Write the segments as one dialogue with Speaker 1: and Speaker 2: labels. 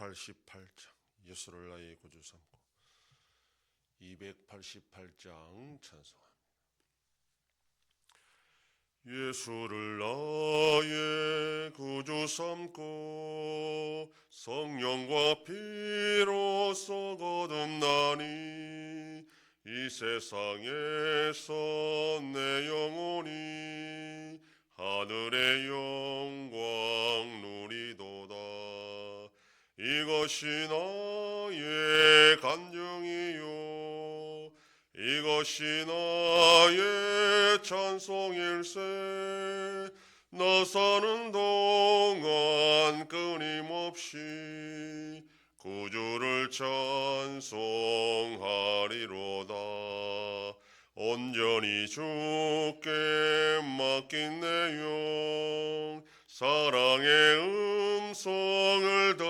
Speaker 1: 288장 예수를 나의 구주 삼고 288장 찬송합니다. 예수를 나의 구주 삼고 성령과 피로써 거듭나니 이 세상에서 내 영혼이 하늘의 영광 이것이 나의 간증이요. 이것이 나의 찬송일세. 나 사는 동안 끊임없이 구주를 찬송하리로다. 온전히 주께 맡긴 내용 사랑의 음성을 중에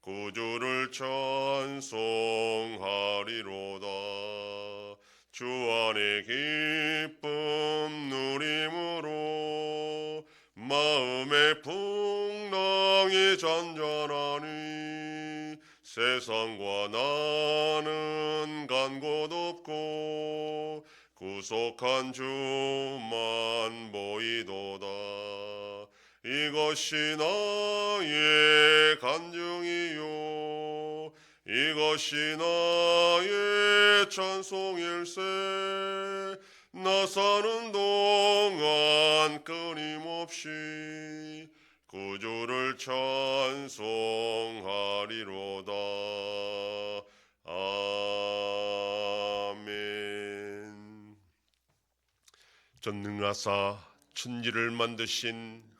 Speaker 1: 구주를 찬송하리로다. 주 안의 기쁨 누림으로 마음의 풍랑이 잔잔하니 세상과 나는 간 곳 없고 구속한 주만 보이도다 이것이 나의 간증이요. 이것이 나의 찬송일세. 나 사는 동안 끊임없이 구주를 찬송하리로다. 아멘. 전능하사 천지를 만드신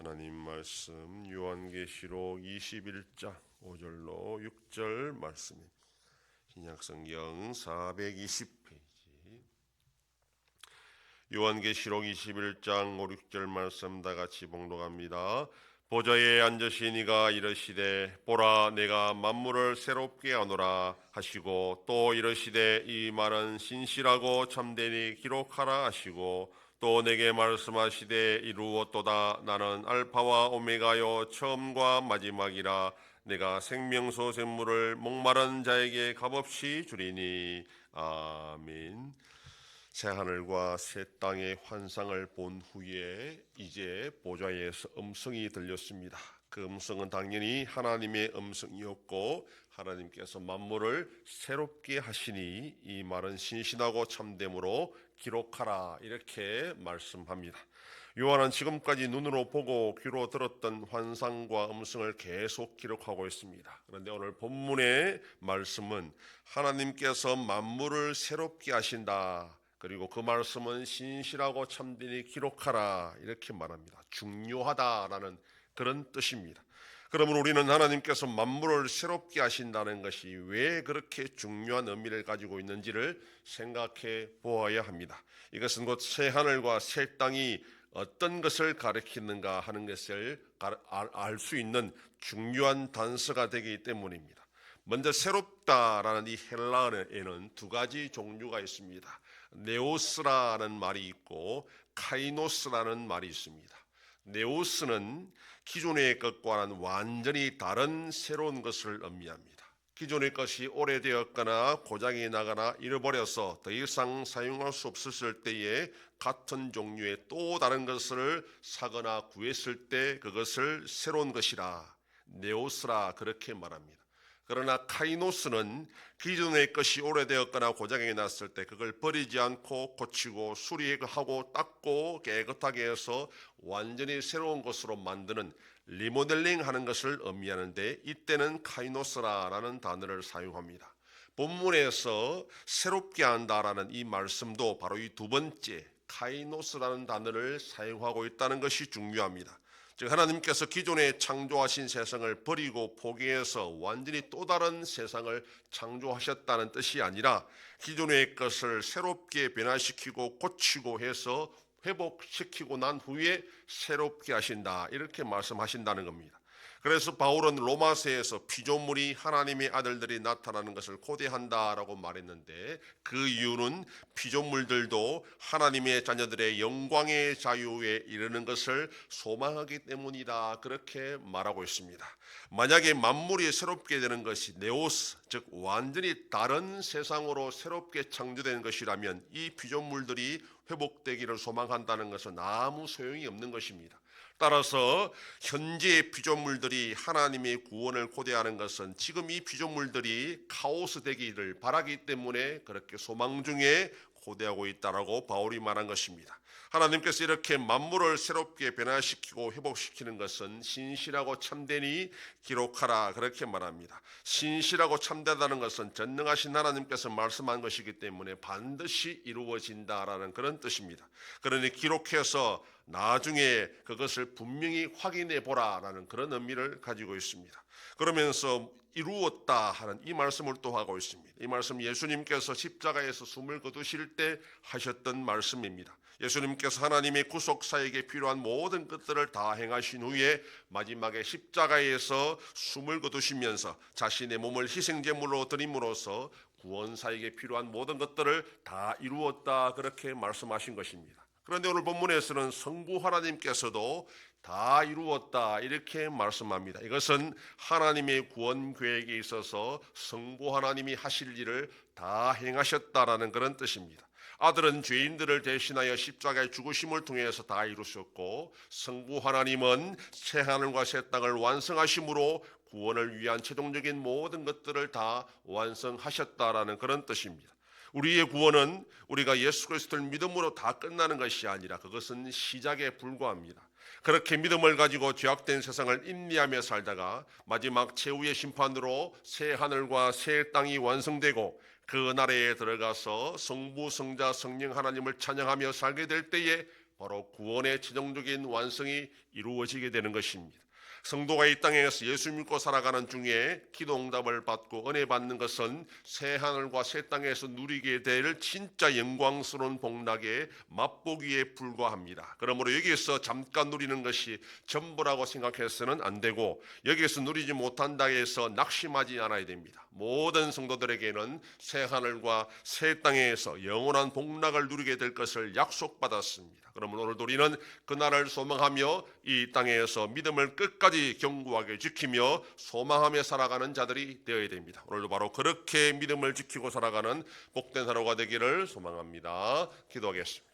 Speaker 1: 하나님 말씀 요한계시록 21장 5절로 6절 말씀입니다. 신약성경 420페이지 요한계시록 21장 5, 6절 말씀 다 같이 봉독합니다. 보좌에 앉으신 이가 이르시되 보라 내가 만물을 새롭게 하노라 하시고 또 이르시되 이 말은 신실하고 참되니 기록하라 하시고 또 내게 말씀하시되 이루었도다. 나는 알파와 오메가요 처음과 마지막이라 내가 생명수 샘물을 목마른 자에게 값없이 주리니. 아멘. 새 하늘과 새 땅의 환상을 본 후에 이제 보좌에서 음성이 들렸습니다. 그 음성은 당연히 하나님의 음성이었고 하나님께서 만물을 새롭게 하시니 이 말은 신신하고 참됨으로 기록하라 이렇게 말씀합니다. 요한은 지금까지 눈으로 보고 귀로 들었던 환상과 음성을 계속 기록하고 있습니다. 그런데 오늘 본문의 말씀은 하나님께서 만물을 새롭게 하신다. 그리고 그 말씀은 신실하고 참되니 기록하라 이렇게 말합니다. 중요하다라는 그런 뜻입니다. 그러면 우리는 하나님께서 만물을 새롭게 하신다는 것이 왜 그렇게 중요한 의미를 가지고 있는지를 생각해 보아야 합니다. 이것은 곧 새 하늘과 새 땅이 어떤 것을 가리키는가 하는 것을 알 수 있는 중요한 단서가 되기 때문입니다. 먼저 새롭다라는 이 헬라어에는 두 가지 종류가 있습니다. 네오스라는 말이 있고 카이노스라는 말이 있습니다. 네오스는 기존의 것과는 완전히 다른 새로운 것을 의미합니다. 기존의 것이 오래되었거나 고장이 나거나 잃어버려서 더 이상 사용할 수 없었을 때에 같은 종류의 또 다른 것을 사거나 구했을 때 그것을 새로운 것이라 네오스라 그렇게 말합니다. 그러나 카이노스는 기존의 것이 오래되었거나 고장이 났을 때 그걸 버리지 않고 고치고 수리하고 닦고 깨끗하게 해서 완전히 새로운 것으로 만드는 리모델링 하는 것을 의미하는데 이때는 카이노스라라는 단어를 사용합니다. 본문에서 새롭게 한다라는 이 말씀도 바로 이 두 번째 카이노스라는 단어를 사용하고 있다는 것이 중요합니다. 즉 하나님께서 기존에 창조하신 세상을 버리고 포기해서 완전히 또 다른 세상을 창조하셨다는 뜻이 아니라 기존의 것을 새롭게 변화시키고 고치고 해서 회복시키고 난 후에 새롭게 하신다 이렇게 말씀하신다는 겁니다. 그래서 바울은 로마서에서 피조물이 하나님의 아들들이 나타나는 것을 고대한다라고 말했는데 그 이유는 피조물들도 하나님의 자녀들의 영광의 자유에 이르는 것을 소망하기 때문이다 그렇게 말하고 있습니다. 만약에 만물이 새롭게 되는 것이 네오스 즉 완전히 다른 세상으로 새롭게 창조된 것이라면 이 피조물들이 회복되기를 소망한다는 것은 아무 소용이 없는 것입니다. 따라서 현재의 피조물들이 하나님의 구원을 고대하는 것은 지금 이 피조물들이 카오스 되기를 바라기 때문에 그렇게 소망 중에 고대하고 있다라고 바울이 말한 것입니다. 하나님께서 이렇게 만물을 새롭게 변화시키고 회복시키는 것은 신실하고 참되니 기록하라 그렇게 말합니다. 신실하고 참되다는 것은 전능하신 하나님께서 말씀한 것이기 때문에 반드시 이루어진다라는 그런 뜻입니다. 그러니 기록해서 나중에 그것을 분명히 확인해 보라라는 그런 의미를 가지고 있습니다. 그러면서 이루었다 하는 이 말씀을 또 하고 있습니다. 이 말씀 예수님께서 십자가에서 숨을 거두실 때 하셨던 말씀입니다. 예수님께서 하나님의 구속사에게 필요한 모든 것들을 다 행하신 후에 마지막에 십자가에서 숨을 거두시면서 자신의 몸을 희생제물로 드림으로써 구원사에게 필요한 모든 것들을 다 이루었다 그렇게 말씀하신 것입니다. 그런데 오늘 본문에서는 성부 하나님께서도 다 이루었다 이렇게 말씀합니다. 이것은 하나님의 구원 계획에 있어서 성부 하나님이 하실 일을 다 행하셨다라는 그런 뜻입니다. 아들은 죄인들을 대신하여 십자가의 죽으심을 통해서 다 이루셨고 성부 하나님은 새 하늘과 새 땅을 완성하심으로 구원을 위한 최종적인 모든 것들을 다 완성하셨다라는 그런 뜻입니다. 우리의 구원은 우리가 예수 그리스도를 믿음으로 다 끝나는 것이 아니라 그것은 시작에 불과합니다. 그렇게 믿음을 가지고 죄악된 세상을 인내하며 살다가 마지막 최후의 심판으로 새 하늘과 새 땅이 완성되고 그 나라에 들어가서 성부 성자 성령 하나님을 찬양하며 살게 될 때에 바로 구원의 최종적인 완성이 이루어지게 되는 것입니다. 성도가 이 땅에서 예수 믿고 살아가는 중에 기도 응답을 받고 은혜 받는 것은 새 하늘과 새 땅에서 누리게 될 진짜 영광스러운 복락의 맛보기에 불과합니다. 그러므로 여기에서 잠깐 누리는 것이 전부라고 생각해서는 안 되고 여기에서 누리지 못한다 해서 낙심하지 않아야 됩니다. 모든 성도들에게는 새 하늘과 새 땅에서 영원한 복락을 누리게 될 것을 약속받았습니다. 그러면 오늘도 우리는 그날을 소망하며 이 땅에서 믿음을 끝까지 견고하게 지키며 소망하며 살아가는 자들이 되어야 됩니다. 오늘도 바로 그렇게 믿음을 지키고 살아가는 복된 하루가 되기를 소망합니다. 기도하겠습니다.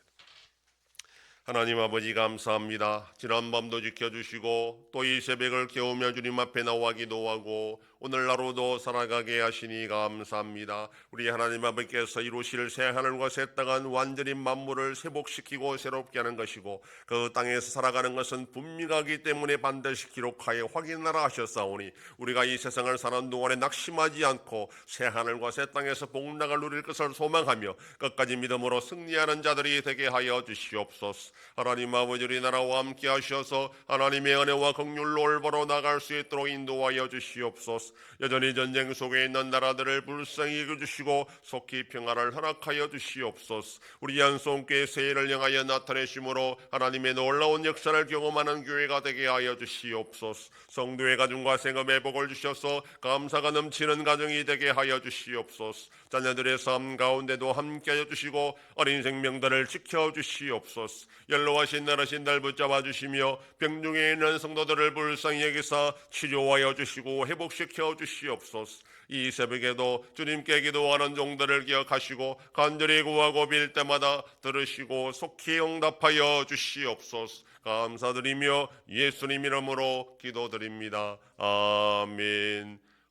Speaker 1: 하나님 아버지 감사합니다. 지난 밤도 지켜주시고 또 이 새벽을 깨우며 주님 앞에 나와 기도하고 오늘 하루도 살아가게 하시니 감사합니다. 우리 하나님 아버지께서 이루실 새 하늘과 새 땅은 완전히 만물을 회복시키고 새롭게 하는 것이고 그 땅에서 살아가는 것은 분명하기 때문에 반드시 기록하여 확인하라 하셨사오니 우리가 이 세상을 사는 동안에 낙심하지 않고 새 하늘과 새 땅에서 복락을 누릴 것을 소망하며 끝까지 믿음으로 승리하는 자들이 되게 하여 주시옵소서. 하나님 아버지 우리 나라와 함께 하셔서 하나님의 은혜와 긍휼로 올바로 나갈 수 있도록 인도하여 주시옵소서. 여전히 전쟁 속에 있는 나라들을 불쌍히 여겨주시고 속히 평화를 허락하여 주시옵소서. 우리 한송교회 세일을 향하여 나타내심으로 하나님의 놀라운 역사를 경험하는 교회가 되게 하여 주시옵소서. 성도의 가정과 생업에 복을 주셔서 감사가 넘치는 가정이 되게 하여 주시옵소서. 자녀들의 삶 가운데도 함께하여 주시고 어린 생명들을 지켜 주시옵소서. 연로하신 나라신 날 붙잡아 주시며 병중에 있는 성도들을 불쌍히 여기사 치료하여 주시고 회복시켜 주시옵소서. 이 새벽에도 주님께 기도하는 종들을 기억하시고 간절히 구하고 빌 때마다 들으시고 속히 응답하여 주시옵소서. 감사드리며 예수님 이름으로 기도드립니다. 아멘.